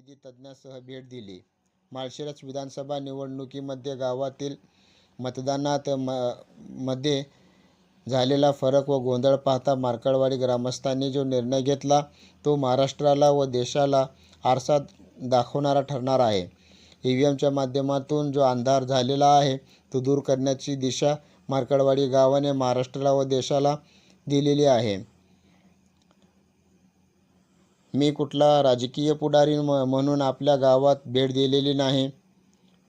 भेट दिली. माळशिरस विधानसभा निवडणुकीमध्ये गावातील मतदानात म मध्ये झालेला फरक व गोंधळ पाहता मार्कडवाडी ग्रामस्थांनी जो निर्णय घेतला तो महाराष्ट्राला व देशाला आरसा दाखवणारा ठरणार आहे. ई व्ही एमच्या माध्यमातून जो अंधार झालेला आहे तो दूर करण्याची दिशा मार्कडवाडी गावाने महाराष्ट्राला व देशाला दिलेली आहे. मी कुठला राजकीय पुढारी म म्हणून आपल्या गावात भेट दिलेली नाही.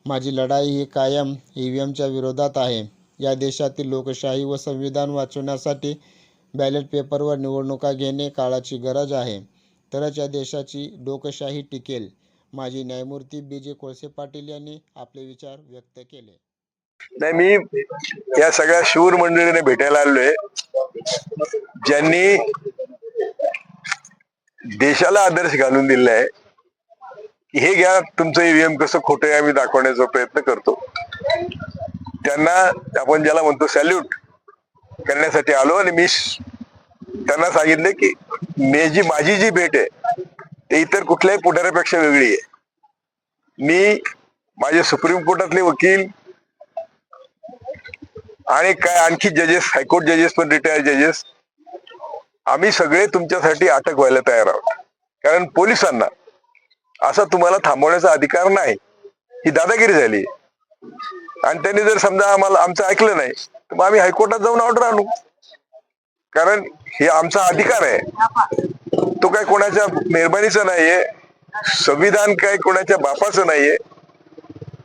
माझी लढाई ही कायम ई व्ही एमच्या विरोधात आहे. या देशातील लोकशाही व संविधान वाचवण्यासाठी बॅलेट पेपरवर निवडणुका घेणे काळाची गरज आहे. तरच या देशाची लोकशाही टिकेल. माजी न्यायमूर्ती बी जे कोळसे पाटील यांनी आपले विचार व्यक्त केले. नाही मी या सगळ्या शूर मंडळीने भेटायला आलोय. ज्यांनी देशाला आदर्श घालून दिलेला आहे की हे घ्या तुमचं ईव्हीएम कसं खोटं आहे आम्ही दाखवण्याचा प्रयत्न करतो. त्यांना आपण ज्याला म्हणतो सॅल्यूट करण्यासाठी आलो आणि मी त्यांना सांगितले की मी जी माझी जी भेट आहे ते इतर कुठल्याही पुढाऱ्यापेक्षा वेगळी आहे. मी माझे सुप्रीम कोर्टातले वकील आणि काय आणखी जजेस हायकोर्ट जजेस पण रिटायर जजेस आम्ही सगळे तुमच्यासाठी अटक व्हायला तयार आहोत. कारण पोलिसांना असा तुम्हाला थांबवण्याचा अधिकार नाही. ही दादागिरी झाली. आणि त्यांनी जर समजा आम्हाला आमचं ऐकलं नाही तर मग आम्ही हायकोर्टात जाऊन ऑर्डर आणू. कारण हे आमचा अधिकार आहे. तो काय कोणाच्या मेहरबानीचा नाहीये. संविधान काय कोणाच्या बापाचं नाहीये.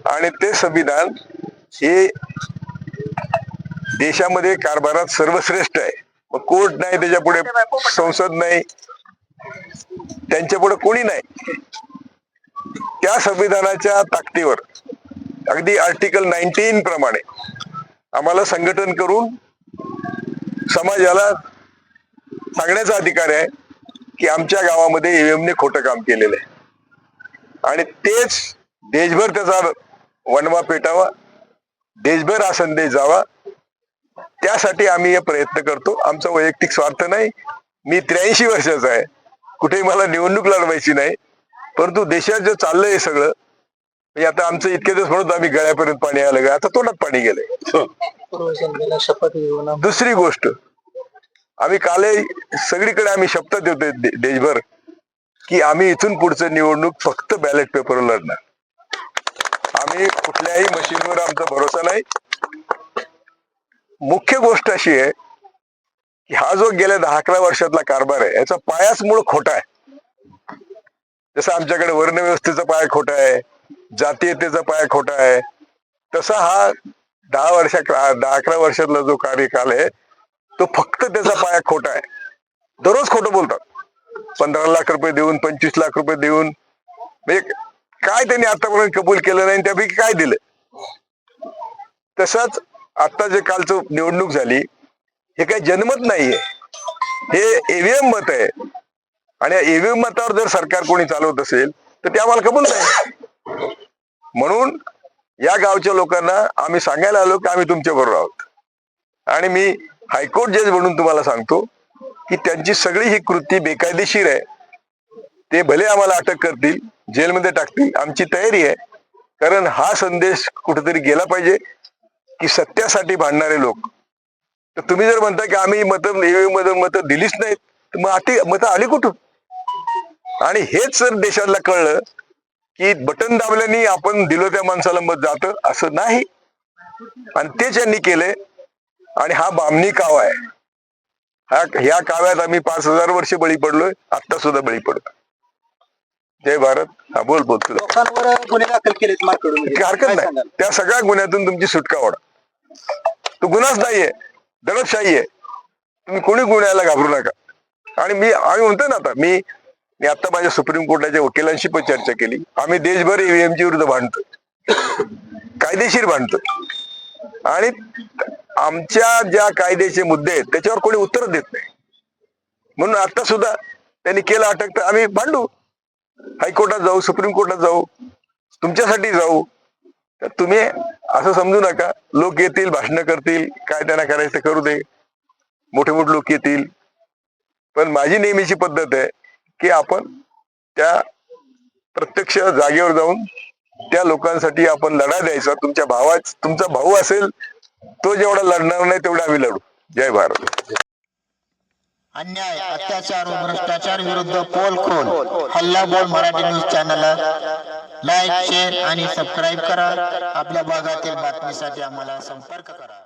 आणि ते संविधान हे देशामध्ये कारभारात सर्वश्रेष्ठ आहे. कोर्ट नाही त्याच्या पुढे संसद नाही. त्यांच्या पुढे कोणी नाही. त्या संविधानाच्या ताकदीवर. अगदी आर्टिकल नाईन्टीन प्रमाणे आम्हाला संघटन करून समाजाला सांगण्याचा अधिकार आहे की आमच्या गावामध्ये ईव्हीएमने खोटं काम केलेलं आहे. आणि तेच देशभर त्याचा वनवा पेटावा देशभर हा संदेश जावा त्यासाठी आम्ही हे प्रयत्न करतो. आमचा वैयक्तिक स्वार्थ नाही. मी त्र्याऐंशी वर्षाचा आहे. कुठेही मला निवडणूक लढवायची नाही. परंतु देशात जे चाललंय हे सगळं म्हणजे आता आमचं इतके दिवस म्हणून आम्ही गळ्यापर्यंत पाणी आलं का आता तोंडात पाणी गेलंय. शपथ दुसरी गोष्ट आम्ही कालही सगळीकडे आम्ही शपथ देतोय देशभर की आम्ही इथून पुढचं निवडणूक फक्त बॅलेट पेपरवर लढणार. आम्ही कुठल्याही मशीनवर आमचा भरोसा नाही. मुख्य गोष्ट अशी आहे की हा जो गेल्या दहा अकरा वर्षातला कारभार आहे याचा पायाच मूळ खोटा आहे. जसं आमच्याकडे वर्णव्यवस्थेचा पाया खोटा आहे जातीयतेचा पाया खोटा आहे तसा हा दहा वर्षा दहा अकरा वर्षातला जो कार्यकाल आहे तो फक्त त्याचा पाया खोटा आहे. दररोज खोटं बोलतात. पंधरा लाख रुपये देऊन पंचवीस लाख रुपये देऊन म्हणजे काय त्यांनी आतापर्यंत कबूल केलं नाही त्यापैकी काय दिलं? तसंच आता जे कालचं निवडणूक झाली हे काही जनमत नाहीये. हे एव्हीएम मत आहे. आणि एव्हीएम मतावर जर सरकार कोणी चालवत असेल तर ते आम्हाला कबूल नाही. म्हणून या गावच्या लोकांना आम्ही सांगायला आलो की आम्ही तुमच्या बरोबर आहोत. आणि मी हायकोर्ट जज म्हणून तुम्हाला सांगतो की त्यांची सगळी ही कृती बेकायदेशीर आहे. ते भले आम्हाला अटक करतील जेलमध्ये टाकतील आमची तयारी आहे. कारण हा संदेश कुठेतरी गेला पाहिजे. की सत्यासाठी भांडणारे लोक. तर तुम्ही जर म्हणता की आम्ही मत मध्ये मत दिलीच नाहीत तर मग आती मतं आली कुठून? आणि हेच जर देशाला कळलं की बटन दाबल्याने आपण दिलो त्या माणसाला मत जातं असं नाही. आणि तेच यांनी केलंय. आणि हा बामणी काव आहे. हा ह्या काव्यात आम्ही पाच हजार वर्ष बळी पडलोय आता सुद्धा बळी पडतो जय भारत. हा बोल बोल तुला हरकत नाही. त्या सगळ्या गुन्ह्यातून तुमची सुटका होणार. तो गुन्हाच नाहीये. दडपशाही आहे तुम्ही कोणी गुन्ह्याला घाबरू नका. आणि मी आम्ही म्हणतो ना आता मी मी आता माझ्या सुप्रीम कोर्टाच्या वकिलांशी पण चर्चा केली. आम्ही देशभर ईव्हीएमची विरुद्ध भांडतो. कायदेशीर भांडतो. आणि आमच्या ज्या कायद्याचे मुद्दे आहेत त्याच्यावर कोणी उत्तर देत नाही. म्हणून आता सुद्धा त्यांनी केलं अटक तर आम्ही भांडू. हायकोर्टात जाऊ सुप्रीम कोर्टात जाऊ. तुमच्यासाठी जाऊ. तर तुम्ही असं समजू नका. लोक येतील भाषण करतील काय त्यांना करायचं ते करू दे. मोठे मोठे लोक येतील. पण माझी नेहमीची पद्धत आहे की आपण त्या प्रत्यक्ष जागेवर जाऊन त्या लोकांसाठी आपण लढा द्यायचा. तुमच्या भावा तुमचा भाऊ असेल तो जेवढा लढणार नाही तेवढा आम्ही लढू. जय भारत. अन्याय अत्याचार व भ्रष्टाचार विरुद्ध पोल खोल हल्ला बोल मराठी न्यूज चॅनलला. लाईक शेअर आणि सबस्क्राईब करा. आपल्या भागातील बातमीसाठी आम्हाला संपर्क करा.